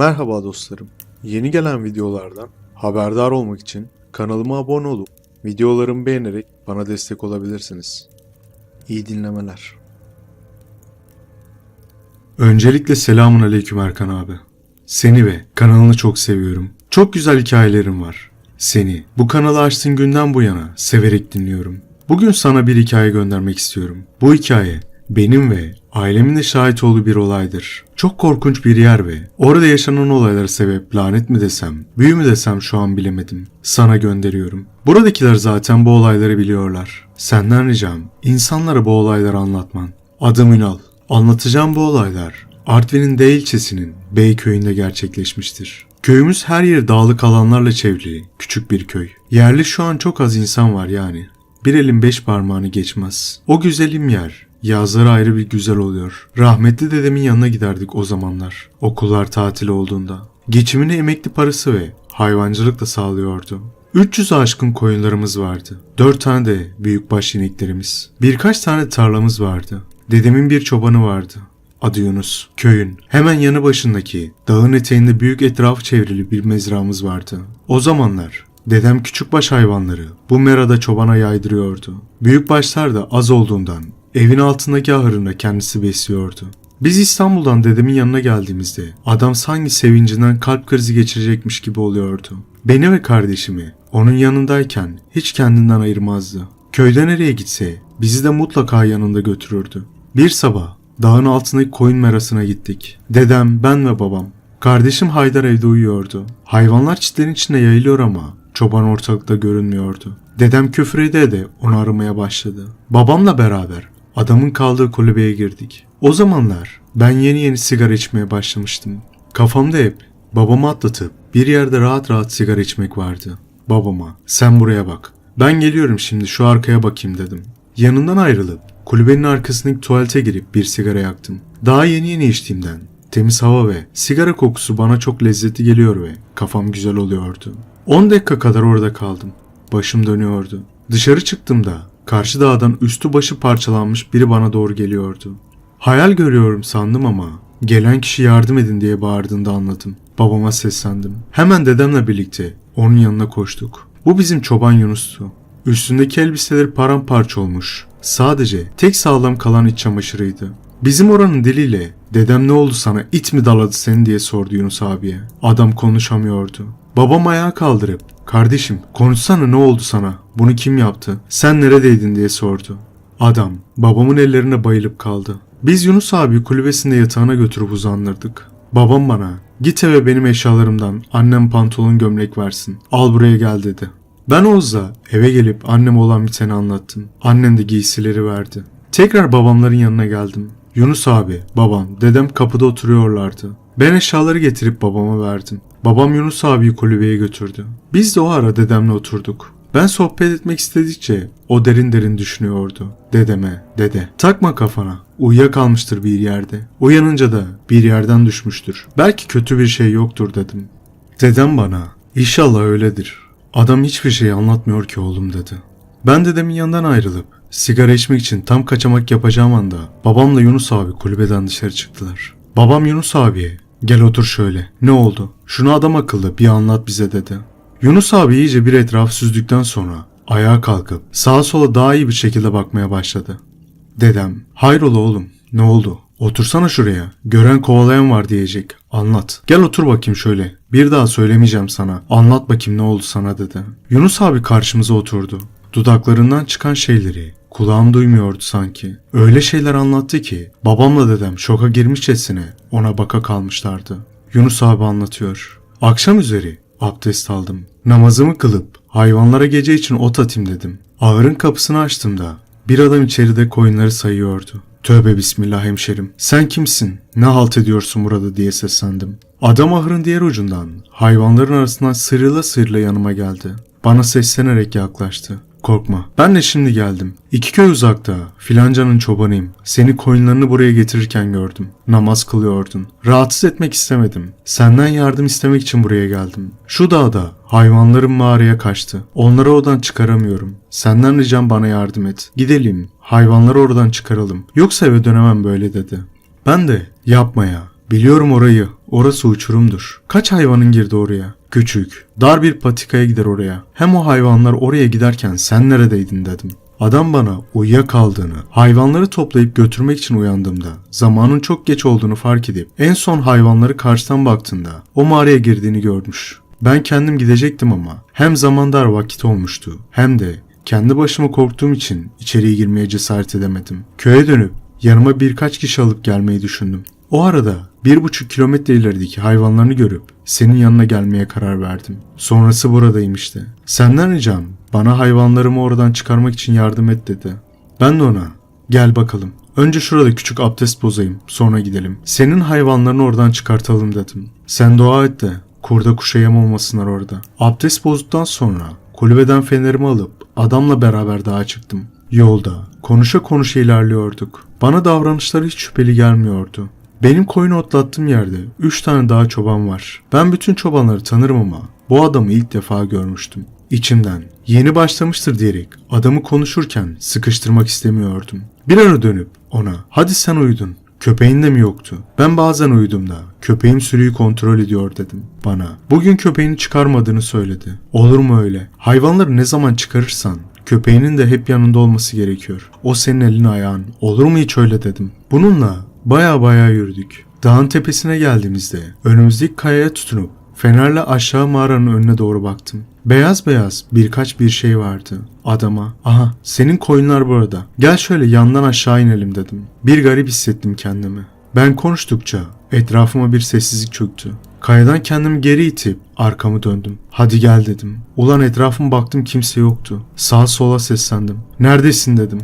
Merhaba dostlarım. Yeni gelen videolardan haberdar olmak için kanalıma abone olup videolarımı beğenerek bana destek olabilirsiniz. İyi dinlemeler. Öncelikle selamun aleyküm Erkan abi. Seni ve kanalını çok seviyorum. Çok güzel hikayelerim var. Seni bu kanalı açtığın günden bu yana severek dinliyorum. Bugün sana bir hikaye göndermek istiyorum. Bu hikaye benim ve ailemin de şahit olduğu bir olaydır. Çok korkunç bir yer ve orada yaşanan olaylara sebep lanet mi desem, büyü mü desem şu an bilemedim. Sana gönderiyorum. Buradakiler zaten bu olayları biliyorlar. Senden ricam insanlara bu olayları anlatman. Adım Ünal. Anlatacağım bu olaylar Artvin'in D ilçesinin Bey köyünde gerçekleşmiştir. Köyümüz her yeri dağlık alanlarla çevrili küçük bir köy. Yerli şu an çok az insan var yani. Bir elin beş parmağını geçmez. O güzelim yer yazları ayrı bir güzel oluyor. Rahmetli dedemin yanına giderdik o zamanlar. Okullar tatil olduğunda. Geçimini emekli parası ve hayvancılıkla sağlıyordu. 300 aşkın koyunlarımız vardı. 4 tane de büyükbaş ineklerimiz. Birkaç tane tarlamız vardı. Dedemin bir çobanı vardı. Adı Yunus. Köyün hemen yanı başındaki dağın eteğinde büyük etrafı çevrili bir mezramız vardı. O zamanlar dedem küçükbaş hayvanları bu merada çobana yaydırıyordu. Büyükbaşlar da az olduğundan evin altındaki ahırında kendisi besliyordu. Biz İstanbul'dan dedemin yanına geldiğimizde adam sanki sevincinden kalp krizi geçirecekmiş gibi oluyordu. Beni ve kardeşimi onun yanındayken hiç kendinden ayırmazdı. Köyde nereye gitse bizi de mutlaka yanında götürürdü. Bir sabah dağın altındaki koyun merasına gittik. Dedem, ben ve babam. Kardeşim Haydar evde uyuyordu. Hayvanlar çitlerin içinde yayılıyor ama çoban ortalıkta görünmüyordu. Dedem küfür ede de onu aramaya başladı. Babamla beraber adamın kaldığı kulübeye girdik. O zamanlar ben yeni yeni sigara içmeye başlamıştım. Kafamda hep babamı atlatıp bir yerde rahat rahat sigara içmek vardı. Babama sen buraya bak. Ben geliyorum şimdi şu arkaya bakayım dedim. Yanından ayrılıp kulübenin arkasındaki tuvalete girip bir sigara yaktım. Daha yeni yeni içtiğimden temiz hava ve sigara kokusu bana çok lezzetli geliyor ve kafam güzel oluyordu. 10 dakika kadar orada kaldım. Başım dönüyordu. Dışarı çıktığımda karşı dağdan üstü başı parçalanmış biri bana doğru geliyordu. Hayal görüyorum sandım ama gelen kişi yardım edin diye bağırdığında anladım. Babama seslendim. Hemen dedemle birlikte onun yanına koştuk. Bu bizim çoban Yunus'tu. Üstündeki elbiseleri paramparça olmuş. Sadece tek sağlam kalan iç çamaşırıydı. Bizim oranın diliyle dedem ne oldu sana it mi daladı seni diye sordu Yunus abiye. Adam konuşamıyordu. Babam ayağa kaldırıp kardeşim konuşsana ne oldu sana bunu kim yaptı sen neredeydin diye sordu. Adam babamın ellerine bayılıp kaldı. Biz Yunus abi kulübesinde yatağına götürüp uzandırdık. Babam bana git eve benim eşyalarımdan annem pantolon gömlek versin al buraya gel dedi. Ben Oğuz'la eve gelip annem olan biteni anlattım. Annem de giysileri verdi. Tekrar babamların yanına geldim. Yunus abi, babam, dedem kapıda oturuyorlardı. Ben eşyaları getirip babama verdim. Babam Yunus abiyi kulübeye götürdü. Biz de o ara dedemle oturduk. Ben sohbet etmek istedikçe o derin derin düşünüyordu. Dedeme, dede, takma kafana. Uyuyakalmıştır bir yerde. Uyanınca da bir yerden düşmüştür. Belki kötü bir şey yoktur dedim. Dedem bana, inşallah öyledir. Adam hiçbir şey anlatmıyor ki oğlum dedi. Ben dedemin yanından ayrılıp sigara içmek için tam kaçamak yapacağım anda babamla Yunus abi kulübeden dışarı çıktılar. Babam Yunus abiye gel otur şöyle ne oldu şunu adam akıllı bir anlat bize dedi. Yunus abi iyice bir etraf süzdükten sonra ayağa kalkıp sağa sola daha iyi bir şekilde bakmaya başladı. Dedem hayrola oğlum ne oldu Otursana şuraya. Gören kovalayan var diyecek. Anlat. Gel otur bakayım şöyle. Bir daha söylemeyeceğim sana. Anlat bakayım ne oldu sana dedi. Yunus abi karşımıza oturdu. Dudaklarından çıkan şeyleri kulağım duymuyordu sanki. Öyle şeyler anlattı ki babamla dedem şoka girmişçesine ona baka kalmışlardı. Yunus abi anlatıyor. Akşam üzeri abdest aldım. Namazımı kılıp hayvanlara gece için ot atayım dedim. Ağırın kapısını açtığımda bir adam içeride koyunları sayıyordu. Tövbe bismillah hemşerim. Sen kimsin? Ne halt ediyorsun burada diye seslendim. Adam ahırın diğer ucundan hayvanların arasından sıyrıla sıyrıla yanıma geldi. Bana seslenerek yaklaştı. Korkma. Ben de şimdi geldim. İki köy uzakta. Filancanın çobanıyım. Seni koyunlarını buraya getirirken gördüm. Namaz kılıyordun. Rahatsız etmek istemedim. Senden yardım istemek için buraya geldim. Şu dağda hayvanlarım mağaraya kaçtı. Onları oradan çıkaramıyorum. Senden ricam bana yardım et. Gidelim. Hayvanları oradan çıkaralım. Yoksa eve dönemem böyle dedi. Ben de yapma ya. Biliyorum orayı. Orası uçurumdur. Kaç hayvanın girdi oraya? Küçük, dar bir patikaya gider oraya. Hem o hayvanlar oraya giderken sen neredeydin dedim. Adam bana uyuyakaldığını, hayvanları toplayıp götürmek için uyandığımda zamanın çok geç olduğunu fark edip en son hayvanları karşıdan baktığında o mağaraya girdiğini görmüş. Ben kendim gidecektim ama hem zaman dar vakit olmuştu hem de kendi başıma korktuğum için içeriye girmeye cesaret edemedim. Köye dönüp yanıma birkaç kişi alıp gelmeyi düşündüm. O arada bir buçuk kilometre ilerideki hayvanlarını görüp senin yanına gelmeye karar verdim. Sonrası buradayım işte. Senden ricam bana hayvanlarımı oradan çıkarmak için yardım et dedi. Ben de ona gel bakalım. Önce şurada küçük abdest bozayım sonra gidelim. Senin hayvanlarını oradan çıkartalım dedim. Sen dua et de kurda kuşa yem olmasınlar orada. Abdest bozduktan sonra kulübeden fenerimi alıp adamla beraber dağa çıktım. Yolda konuşa konuşa ilerliyorduk. Bana davranışları hiç şüpheli gelmiyordu. Benim koyunu otlattığım yerde 3 tane daha çoban var. Ben bütün çobanları tanırım ama bu adamı ilk defa görmüştüm. İçimden yeni başlamıştır diyerek adamı konuşurken sıkıştırmak istemiyordum. Bir ara dönüp ona hadi sen uyudun. Köpeğin de mi yoktu? Ben bazen uyudum da köpeğim sürüyü kontrol ediyor dedim bana. Bugün köpeğini çıkarmadığını söyledi. Olur mu öyle? Hayvanları ne zaman çıkarırsan köpeğinin de hep yanında olması gerekiyor. O senin elin ayağın. Olur mu hiç öyle dedim. Bununla baya baya yürüdük. Dağın tepesine geldiğimizde önümüzdeki kayaya tutunup fenerle aşağı mağaranın önüne doğru baktım. Beyaz beyaz birkaç bir şey vardı. Adama, aha senin koyunlar burada. Gel şöyle yandan aşağı inelim dedim. Bir garip hissettim kendimi. Ben konuştukça etrafıma bir sessizlik çöktü. Kayadan kendimi geri itip arkamı döndüm. Hadi gel dedim. Ulan etrafıma baktım kimse yoktu. Sağa sola seslendim. Neredesin dedim.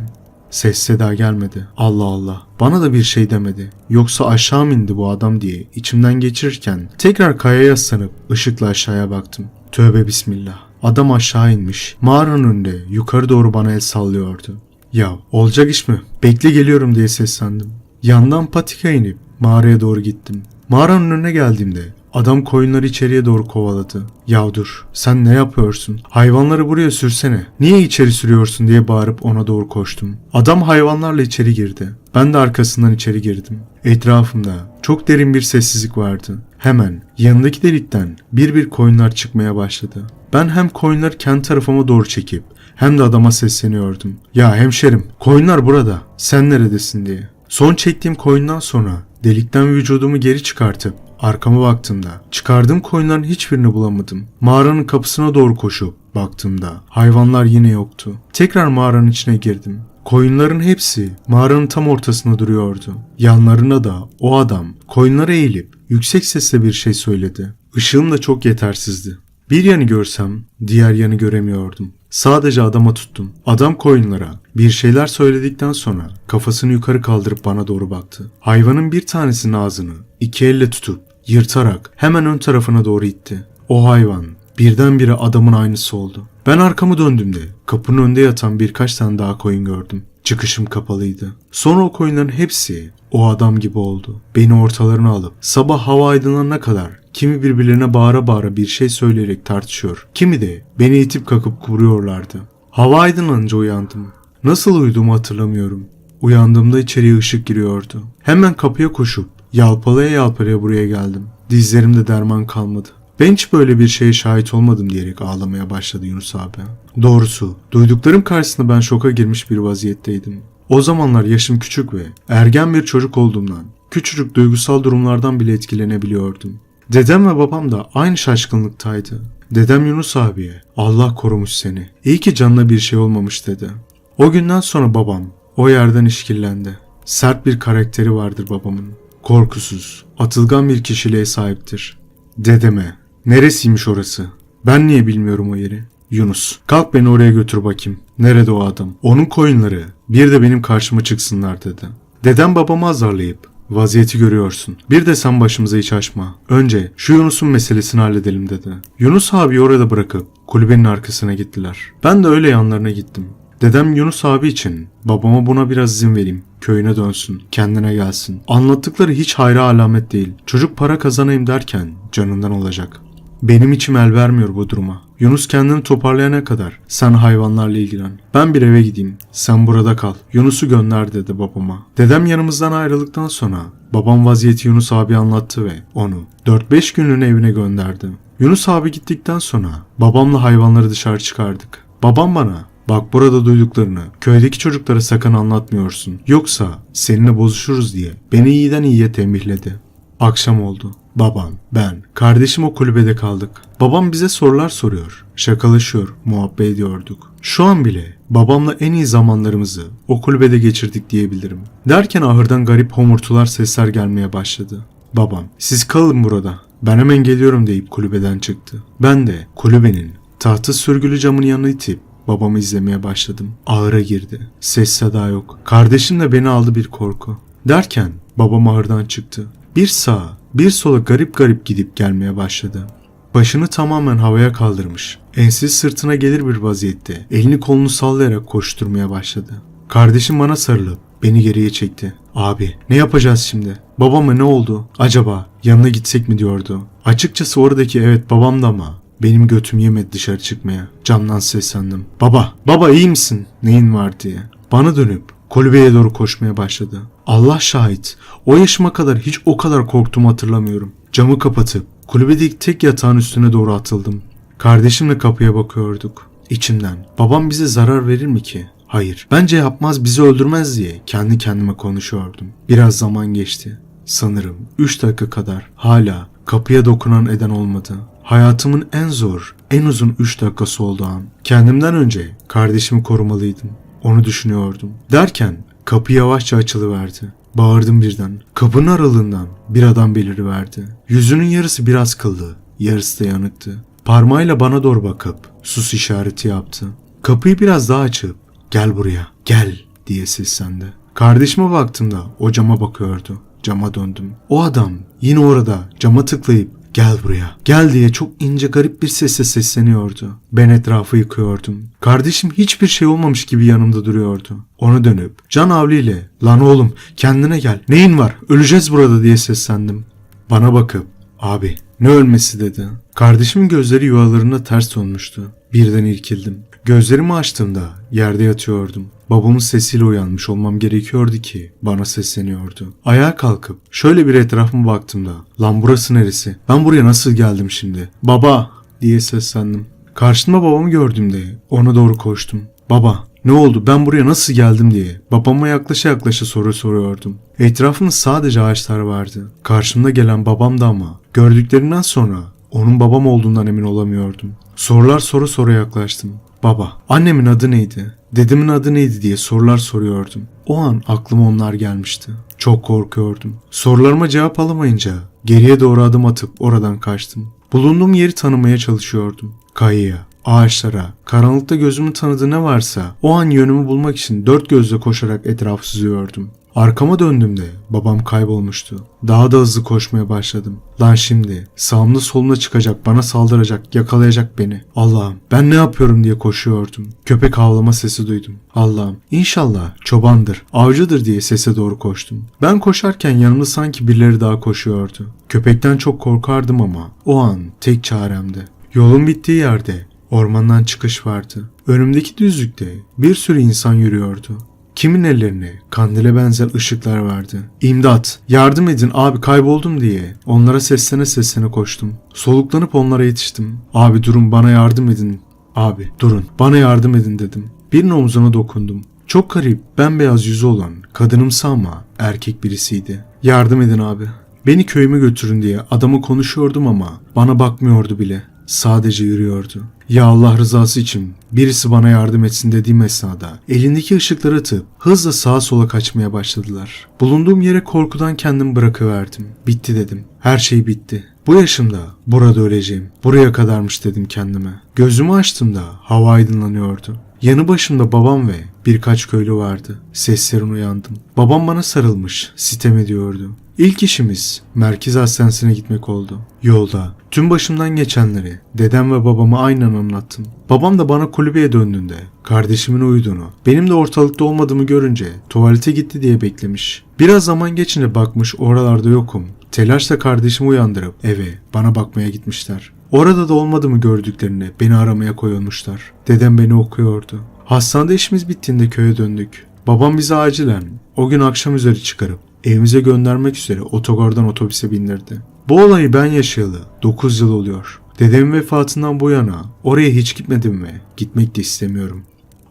Ses seda gelmedi. Allah Allah. Bana da bir şey demedi. Yoksa aşağı mı indi bu adam diye içimden geçirirken tekrar kayaya yaslanıp ışıkla aşağıya baktım. Tövbe bismillah. Adam aşağı inmiş. Mağaranın önünde yukarı doğru bana el sallıyordu. Ya olacak iş mi? Bekle geliyorum diye seslendim. Yandan patika inip mağaraya doğru gittim. Mağaranın önüne geldiğimde adam koyunları içeriye doğru kovaladı. Ya dur sen ne yapıyorsun? Hayvanları buraya sürsene. Niye içeri sürüyorsun diye bağırıp ona doğru koştum. Adam hayvanlarla içeri girdi. Ben de arkasından içeri girdim. Etrafımda çok derin bir sessizlik vardı. Hemen yanındaki delikten bir bir koyunlar çıkmaya başladı. Ben hem koyunları kendi tarafıma doğru çekip hem de adama sesleniyordum. Ya hemşerim koyunlar burada sen neredesin diye. Son çektiğim koyundan sonra delikten vücudumu geri çıkartıp arkama baktığımda çıkardığım koyunların hiçbirini bulamadım. Mağaranın kapısına doğru koşup baktığımda hayvanlar yine yoktu. Tekrar mağaranın içine girdim. Koyunların hepsi mağaranın tam ortasında duruyordu. Yanlarına da o adam koyunlara eğilip yüksek sesle bir şey söyledi. Işığım da çok yetersizdi. Bir yanı görsem diğer yanı göremiyordum. Sadece adama tuttum. Adam koyunlara bir şeyler söyledikten sonra kafasını yukarı kaldırıp bana doğru baktı. Hayvanın bir tanesinin ağzını iki elle tutup yırtarak hemen ön tarafına doğru itti. O hayvan birdenbire adamın aynısı oldu. Ben arkamı döndüğümde kapının önünde yatan birkaç tane daha koyun gördüm. Çıkışım kapalıydı. Sonra o koyunların hepsi o adam gibi oldu. Beni ortalarına alıp sabah hava aydınlanana kadar kimi birbirlerine bağıra bağıra bir şey söyleyerek tartışıyor. Kimi de beni itip kakıp kuruyorlardı. Hava aydınlanınca uyandım. Nasıl uyuduğumu hatırlamıyorum. Uyandığımda içeriye ışık giriyordu. Hemen kapıya koşup yalpalaya yalpalaya buraya geldim. Dizlerimde derman kalmadı. Ben hiç böyle bir şeye şahit olmadım diyerek ağlamaya başladı Yunus abi. Doğrusu duyduklarım karşısında ben şoka girmiş bir vaziyetteydim. O zamanlar yaşım küçük ve ergen bir çocuk olduğumdan küçücük duygusal durumlardan bile etkilenebiliyordum. Dedem ve babam da aynı şaşkınlıktaydı. Dedem Yunus abiye Allah korumuş seni. İyi ki canına bir şey olmamış dedi. O günden sonra babam o yerden işkillendi. Sert bir karakteri vardır babamın. Korkusuz, atılgan bir kişiliğe sahiptir. Dedeme, neresiymiş orası? Ben niye bilmiyorum o yeri? Yunus, kalk beni oraya götür bakayım. Nerede o adam? Onun koyunları bir de benim karşıma çıksınlar dedi. Dedem babamı azarlayıp Vaziyeti görüyorsun. Bir de sen başımıza hiç açma. Önce şu Yunus'un meselesini halledelim dedi. Yunus abi orada bırakıp kulübenin arkasına gittiler. Ben de öyle yanlarına gittim. Dedem Yunus abi için babama buna biraz izin vereyim. Köyüne dönsün, kendine gelsin. Anlattıkları hiç hayra alamet değil. Çocuk para kazanayım derken canından olacak. Benim içim el vermiyor bu duruma. Yunus kendini toparlayana kadar sen hayvanlarla ilgilen. Ben bir eve gideyim. Sen burada kal. Yunus'u gönder dedi babama. Dedem yanımızdan ayrıldıktan sonra babam vaziyeti Yunus abi anlattı ve onu 4-5 günlüğüne evine gönderdi. Yunus abi gittikten sonra babamla hayvanları dışarı çıkardık. Babam bana Bak burada duyduklarını köydeki çocuklara sakın anlatmıyorsun. Yoksa seninle bozuşuruz diye beni iyiden iyiye tembihledi. Akşam oldu. Babam, ben, kardeşim o kulübede kaldık. Babam bize sorular soruyor. Şakalaşıyor, muhabbet ediyorduk. Şu an bile babamla en iyi zamanlarımızı o kulübede geçirdik diyebilirim. Derken ahırdan garip homurtular sesler gelmeye başladı. Babam, siz kalın burada. Ben hemen geliyorum deyip kulübeden çıktı. Ben de kulübenin tahta sürgülü camın yanına itip babamı izlemeye başladım. Ahıra girdi. Ses seda yok. Kardeşim de beni aldı bir korku. Derken babam ahırdan çıktı. Bir sağa, bir sola garip garip gidip gelmeye başladı. Başını tamamen havaya kaldırmış. Ensiz sırtına gelir bir vaziyette elini kolunu sallayarak koşturmaya başladı. Kardeşim bana sarılıp beni geriye çekti. Abi ne yapacağız şimdi? Babama ne oldu? Acaba yanına gitsek mi diyordu. Açıkçası oradaki evet babam da ama benim götüm yemedi dışarı çıkmaya. Camdan seslendim. Baba, baba iyi misin? Neyin var diye. Bana dönüp kulübeye doğru koşmaya başladı. Allah şahit. O yaşıma kadar hiç o kadar korktuğumu hatırlamıyorum. Camı kapatıp kulübedeki tek yatağın üstüne doğru atıldım. Kardeşimle kapıya bakıyorduk. İçimden babam bize zarar verir mi ki? Hayır. Bence yapmaz bizi öldürmez diye kendi kendime konuşuyordum. Biraz zaman geçti. Sanırım 3 dakika kadar hala kapıya dokunan eden olmadı. Hayatımın en zor, en uzun 3 dakikası oldu an. Kendimden önce kardeşimi korumalıydım. Onu düşünüyordum. Derken kapı yavaşça açılıverdi. Bağırdım birden. Kapının aralığından bir adam beliriverdi. Yüzünün yarısı biraz kıllı, yarısı da yanıktı. Parmağıyla bana doğru bakıp sus işareti yaptı. Kapıyı biraz daha açıp gel buraya gel diye seslendi. Kardeşime baktığımda o cama bakıyordu. Cama döndüm. O adam yine orada cama tıklayıp gel buraya gel diye çok ince garip bir sesle sesleniyordu. Ben etrafı yıkıyordum. Kardeşim hiçbir şey olmamış gibi yanımda duruyordu. Onu dönüp can havliyle lan oğlum kendine gel neyin var öleceğiz burada diye seslendim. Bana bakıp abi ne ölmesi dedi. Kardeşimin gözleri yuvalarında ters dönmüştü. Birden irkildim. Gözlerimi açtığımda yerde yatıyordum. Babamın sesiyle uyanmış olmam gerekiyordu ki bana sesleniyordu. Ayağa kalkıp şöyle bir etrafıma baktığımda lan burası neresi? Ben buraya nasıl geldim şimdi? Baba diye seslendim. Karşımda babamı gördüğümde ona doğru koştum. Baba ne oldu ben buraya nasıl geldim diye babama yaklaşa yaklaşa soru soruyordum. Etrafımda sadece ağaçlar vardı. Karşımda gelen babam da ama gördüklerimden sonra onun babam olduğundan emin olamıyordum. Sorular soru soru yaklaştım. Baba, annemin adı neydi? Dedemin adı neydi diye sorular soruyordum. O an aklıma onlar gelmişti. Çok korkuyordum. Sorularıma cevap alamayınca geriye doğru adım atıp oradan kaçtım. Bulunduğum yeri tanımaya çalışıyordum. Kayaya, ağaçlara, karanlıkta gözümün tanıdığı ne varsa o an yönümü bulmak için dört gözle koşarak etrafı süzüyordum. Arkama döndüğümde babam kaybolmuştu. Daha da hızlı koşmaya başladım. Lan şimdi sağımda solumda çıkacak, bana saldıracak, yakalayacak beni. Allah'ım ben ne yapıyorum diye koşuyordum. Köpek havlama sesi duydum. Allah'ım inşallah çobandır, avcıdır diye sese doğru koştum. Ben koşarken yanımda sanki birileri daha koşuyordu. Köpekten çok korkardım ama o an tek çaremdi. Yolun bittiği yerde ormandan çıkış vardı. Önümdeki düzlükte bir sürü insan yürüyordu. Kimin ellerine kandile benzer ışıklar vardı. İmdat, yardım edin abi kayboldum diye onlara seslene seslene koştum. Soluklanıp onlara yetiştim. Abi durun bana yardım edin. Abi durun bana yardım edin dedim. Birinin omzuna dokundum. Çok garip, bembeyaz yüzü olan, kadınımsı ama erkek birisiydi. Yardım edin abi. Beni köyüme götürün diye adamı konuşuyordum ama bana bakmıyordu bile. Sadece yürüyordu. Ya Allah rızası için birisi bana yardım etsin dediğim esnada elindeki ışıkları atıp hızla sağa sola kaçmaya başladılar. Bulunduğum yere korkudan kendimi bırakıverdim. Bitti dedim. Her şey bitti. Bu yaşımda burada öleceğim. Buraya kadarmış dedim kendime. Gözümü açtığımda hava aydınlanıyordu. Yanı başımda babam ve birkaç köylü vardı. Seslerine uyandım. Babam bana sarılmış, sitem ediyordu. İlk işimiz merkez hastanesine gitmek oldu. Yolda tüm başımdan geçenleri dedem ve babama aynen anlattım. Babam da bana kulübeye döndüğünde kardeşimin uyuduğunu, benim de ortalıkta olmadığımı görünce tuvalete gitti diye beklemiş. Biraz zaman geçince bakmış oralarda yokum. Telaşla kardeşimi uyandırıp eve bana bakmaya gitmişler. Orada da olmadı mı gördüklerini beni aramaya koyulmuşlar. Dedem beni okuyordu. Hastanede işimiz bittiğinde köye döndük. Babam bizi acilen o gün akşam üzeri çıkarıp evimize göndermek üzere otogardan otobüse bindirdi. Bu olayı ben yaşayalı 9 yıl oluyor. Dedemin vefatından bu yana oraya hiç gitmedim ve gitmek de istemiyorum.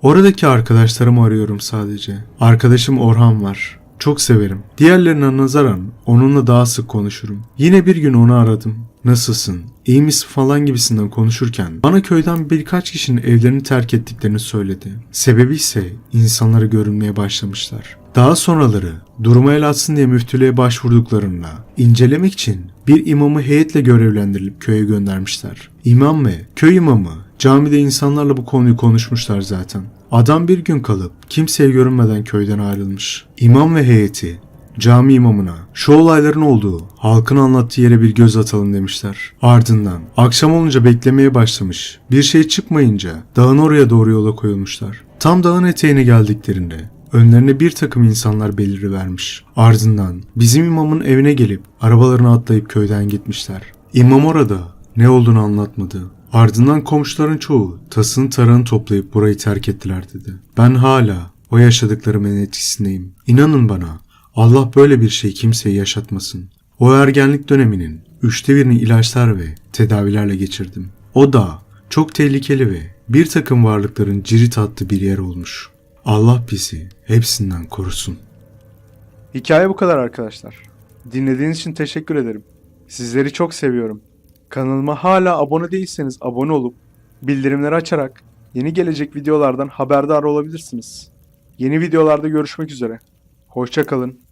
Oradaki arkadaşlarımı arıyorum sadece. Arkadaşım Orhan var. Çok severim. Diğerlerine nazaran onunla daha sık konuşurum. Yine bir gün onu aradım. Nasılsın? İyi misin falan gibisinden konuşurken bana köyden birkaç kişinin evlerini terk ettiklerini söyledi. Sebebi ise insanları görünmeye başlamışlar. Daha sonraları duruma el atsın diye müftülüğe başvurduklarında incelemek için bir imamı heyetle görevlendirilip köye göndermişler. İmam ve köy imamı camide insanlarla bu konuyu konuşmuşlar zaten. Adam bir gün kalıp kimseye görünmeden köyden ayrılmış. İmam ve heyeti cami imamına şu olayların olduğu halkın anlattığı yere bir göz atalım demişler. Ardından akşam olunca beklemeye başlamış. Bir şey çıkmayınca dağın oraya doğru yola koyulmuşlar. Tam dağın eteğine geldiklerinde önlerine bir takım insanlar belirivermiş. Ardından bizim imamın evine gelip arabalarına atlayıp köyden gitmişler. İmam orada ne olduğunu anlatmadı. Ardından komşuların çoğu tasını tarağını toplayıp burayı terk ettiler dedi. Ben hala o yaşadıklarımın etkisindeyim. İnanın bana Allah böyle bir şey kimseye yaşatmasın. O ergenlik döneminin üçte birini ilaçlar ve tedavilerle geçirdim. O da çok tehlikeli ve bir takım varlıkların cirit attığı bir yer olmuş. Allah bizi hepsinden korusun. Hikaye bu kadar arkadaşlar. Dinlediğiniz için teşekkür ederim. Sizleri çok seviyorum. Kanalıma hala abone değilseniz abone olup bildirimleri açarak yeni gelecek videolardan haberdar olabilirsiniz. Yeni videolarda görüşmek üzere. Hoşça kalın.